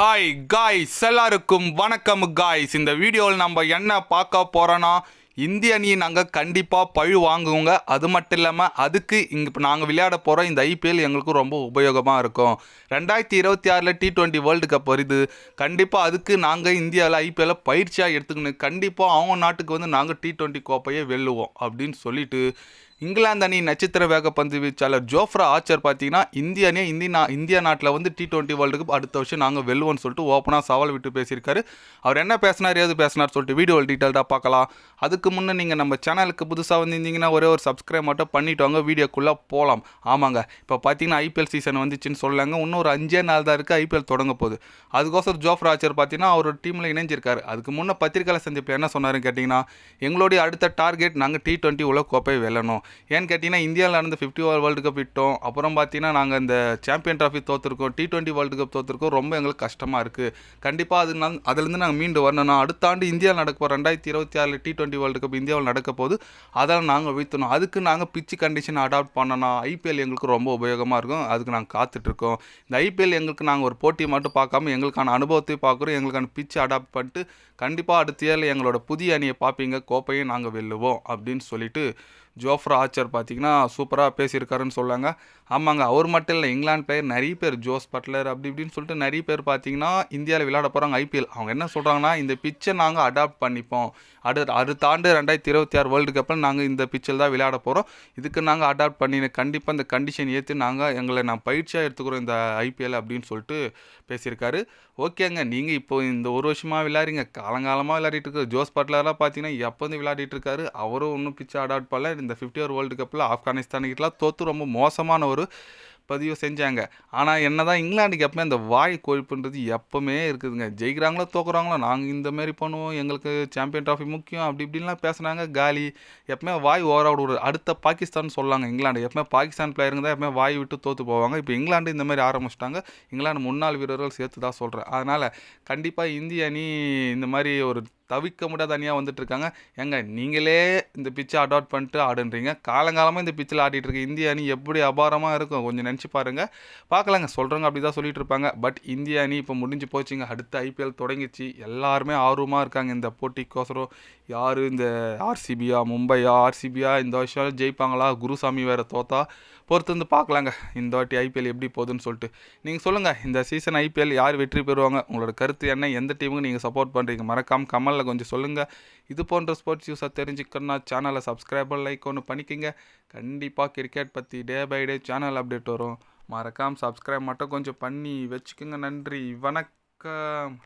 Hi guys எல்லாருக்கும் வணக்கம் guys இந்த வீடியோவில் நம்ம என்ன பார்க்க போகிறோன்னா இந்திய அணியை நாங்கள் கண்டிப்பாக பழு வாங்குவோங்க. அது மட்டும் இல்லாமல் அதுக்கு இங்கே இப்போ நாங்கள் விளையாட போகிறோம் இந்த ஐபிஎல் எங்களுக்கு ரொம்ப உபயோகமாக இருக்கும். ரெண்டாயிரத்தி இருபத்தி ஆறில் டி டுவெண்ட்டி வேர்ல்டு கப் வருது. கண்டிப்பாக அதுக்கு நாங்கள் இந்தியாவில் ஐபிஎல்லை பயிற்சியாக எடுத்துக்கணும். கண்டிப்பாக அவங்க நாட்டுக்கு வந்து நாங்கள் டி ட்வெண்ட்டி கோப்பையை வெல்லுவோம் அப்படின்னு சொல்லிட்டு இங்கிலாந்து அணி நட்சத்திர வேகப்பந்து வீச்சாளர் ஜோஃப்ரா ஆச்சர் பார்த்தீங்கன்னா இந்திய அணியை இந்தி நா இந்தியா நாட்டில் வந்து டி டுவெண்ட்டி வேர்ல்டு கப் அடுத்த வருஷம் நாங்கள் வெல்லுவோம்னு சொல்லிட்டு ஓப்பனாக சவால் விட்டு பேசியிருக்காரு. அவர் என்ன பேசினார் ஏது பேசினார் சொல்லிட்டு வீடியோவில் டீட்டெயில்டாக பார்க்கலாம். அதுக்கு முன்னே நீங்கள் நம்ம சேனலுக்கு புதுசாக வந்திருந்தீங்கன்னா ஒரே ஒரு சப்ஸ்கிரைப் மட்டும் பண்ணிட்டு வாங்க வீடியோக்குள்ளே போகலாம் ஆமாங்க இப்போ பார்த்தீங்கன்னா ஐபிஎல் சீசன் வந்துச்சுன்னு சொல்லாங்க இன்னும் ஒரு அஞ்சே நாள் தான் இருக்குது ஐபிஎல் தொடங்க போகுது. அதுக்கோசரம் ஜோஃப்ரா ஆச்சர் பார்த்தீங்கன்னா அவர் டீமில் இணைஞ்சிருக்காரு. அதுக்கு முன்னே பத்திரிகையாளர் சந்திப்பில் என்ன சொன்னாருன்னு கேட்டிங்கன்னா எங்களுடைய அடுத்த டார்கெட் நாங்கள் டி டுவெண்ட்டி உலக கோப்பை வெல்லணும். ஏன்னு கேட்டிங்கன்னா இந்தியாவில் நடந்த ஃபிஃப்டி ஓவர் வேர்ல்டு கப் விட்டோம். அப்புறம் பார்த்தீங்கன்னா நாங்கள் இந்த சாம்பியன் ட்ராஃபி தோற்றுருக்கோம் டி டுவெண்ட்டி வேர்ல்டு கப் தோற்றுருக்கோம் ரொம்ப எங்களுக்கு கஷ்டமாக இருக்குது கண்டிப்பாக அது நான் அதுலேருந்து நாங்கள் மீண்டு வரணும் அடுத்த ஆண்டு இந்தியாவில் நடக்க போகிற ரெண்டாயிரத்தி இருபத்தி ஆறில் டி டுவெண்ட்டி வேர்ல்டு கப் இந்தியாவில் நடக்க போது அதெல்லாம் நாங்கள் வீழ்த்தணும். அதுக்கு நாங்கள் பிச்சு கண்டிஷன் அடாப்ட் பண்ணணும். ஐபிஎல் எங்களுக்கு ரொம்ப உபயோகமாக இருக்கும். அதுக்கு நாங்கள் காத்துட்ருக்கோம். இந்த ஐபிஎல் எங்களுக்கு நாங்கள் ஒரு போட்டியை மட்டும் பார்க்காம எங்களுக்கான அனுபவத்தை பார்க்குறோம் எங்களுக்கான பிச்சு அடாப்ட் பண்ணிட்டு கண்டிப்பாக அடுத்த இயரில் எங்களோட புதிய அணியை பார்ப்பீங்க கோப்பையும் நாங்கள் வெல்லுவோம் அப்படின்னு சொல்லிட்டு ஜோஃப்ரா ஆச்சர் பார்த்தீங்கன்னா சூப்பராக பேசியிருக்காருன்னு சொல்லாங்க. ஆமாங்க அவர் மட்டும் இல்லை இங்கிலாந்து பிளேயர் நிறைய பேர் ஜோஸ் பட்லர் அப்படி இப்படின்னு சொல்லிட்டு நிறைய பேர் பார்த்தீங்கன்னா இந்தியாவில் விளையாட போகிறாங்க ஐபிஎல் அவங்க என்ன சொல்கிறாங்கன்னா இந்த பிச்சை நாங்கள் அடாப்ட் பண்ணிப்போம். அடுத்த அடுத்த ஆண்டு ரெண்டாயிரத்தி இருபத்தி ஆறு வேர்ல்டு கப்பில் நாங்கள் இந்த பிச்சில் தான் விளையாட போகிறோம் இதுக்கு நாங்கள் அடாப்ட் பண்ணி கண்டிப்பாக இந்த கண்டிஷன் ஏற்று நாங்கள் எங்களை நான் பயிற்சியாக எடுத்துக்கிறோம் இந்த ஐபிஎல் அப்படின்னு சொல்லிட்டு பேசியிருக்காரு. ஓகேங்க நீங்கள் இப்போ இந்த ஒரு வருஷமாக விளையாடுறீங்க காலங்காலமாக விளையாடிட்டு இருக்காரு ஜோஸ் பட்லராக பார்த்தீங்கன்னா எப்போ வந்து விளையாடிட்டு இருக்காரு. அவரும் ஒன்றும் பிச்சை அடாப்ட் பண்ணல. இந்த இந்த ஃபிஃப்டி ஓவர் வேர்ல்டு கப்பில் ஆப்கானிஸ்தானுக்கிட்டலாம் தோற்று ரொம்ப மோசமான ஒரு பதிவு செஞ்சாங்க. ஆனால் என்ன தான் இங்கிலாந்துக்கு எப்பவுமே அந்த வாய் கொழுப்புன்றது எப்போவுமே இருக்குதுங்க. ஜெயிக்கிறாங்களோ தோக்குறாங்களோ நாங்கள் இந்த மாதிரி பண்ணுவோம். எங்களுக்கு சாம்பியன் ட்ராஃபி முக்கியம். அப்படி இப்படின்லாம் பேசுனாங்க. காலி. எப்பவுமே வாய் ஓவராக விடுவது அடுத்த பாகிஸ்தான் சொல்லாங்க. இங்கிலாந்து. எப்பவுமே பாகிஸ்தான் பிளேயருங்க தான் எப்பவுமே வாய் விட்டு தோற்று போவாங்க. இப்போ இங்கிலாந்து இந்த மாதிரி ஆரம்பிச்சிட்டாங்க. இங்கிலாந்து முன்னாள் வீரர்கள் சேர்த்து தான் சொல்கிறேன் அதனால் கண்டிப்பாக இந்திய அணி இந்த மாதிரி ஒரு தவிக்க முடியாத அணியாக வந்துட்டு இருக்காங்க ஏங்க நீங்களே இந்த பிச்சை அடாப்ட் பண்ணிட்டு ஆடுன்றீங்க. காலங்காலமாக இந்த பிச்சில் ஆடிட்டு இருக்க இந்திய அணி எப்படி அபாரமாக இருக்கும்? கொஞ்சம் நினச்சி பாருங்க. பார்க்கலாங்க. சொல்கிறவங்க அப்படி தான் சொல்லிட்டு இருப்பாங்க பட் இந்திய அணி இப்போ முடிஞ்சு போச்சுங்க. அடுத்த ஐபிஎல் தொடங்கிச்சு எல்லாருமே ஆர்வமாக இருக்காங்க. இந்த போட்டிக்கோசரம் யார்? இந்த ஆர்சிபியா மும்பையா? ஆர்சிபியா இந்த வருஷம் ஜெயிப்பாங்களா? குருசாமி வேறு தோத்தா? பொறுத்து வந்து பார்க்கலாங்க. இந்த வாட்டி ஐபிஎல் எப்படி போகுதுன்னு சொல்லிட்டு. நீங்கள் சொல்லுங்கள் இந்த சீசன் ஐபிஎல் யார் வெற்றி பெறுவாங்க? உங்களோட கருத்து என்ன? எந்த டீமுக்கு நீங்கள் சப்போர்ட் பண்ணுறீங்க மறக்காம கமலில் கொஞ்சம் சொல்லுங்கள் இது போன்ற ஸ்போர்ட்ஸ் நியூஸாக தெரிஞ்சுக்கணும்னா சேனலை சப்ஸ்கிரைபர் லைக் ஒன்று பண்ணிக்கோங்க. கண்டிப்பாக கிரிக்கெட் பற்றி day by day channel update வரும். மறக்காம சப்ஸ்கிரைப் மட்டும் கொஞ்சம் பண்ணி வச்சுக்கோங்க. நன்றி. வணக்கம்.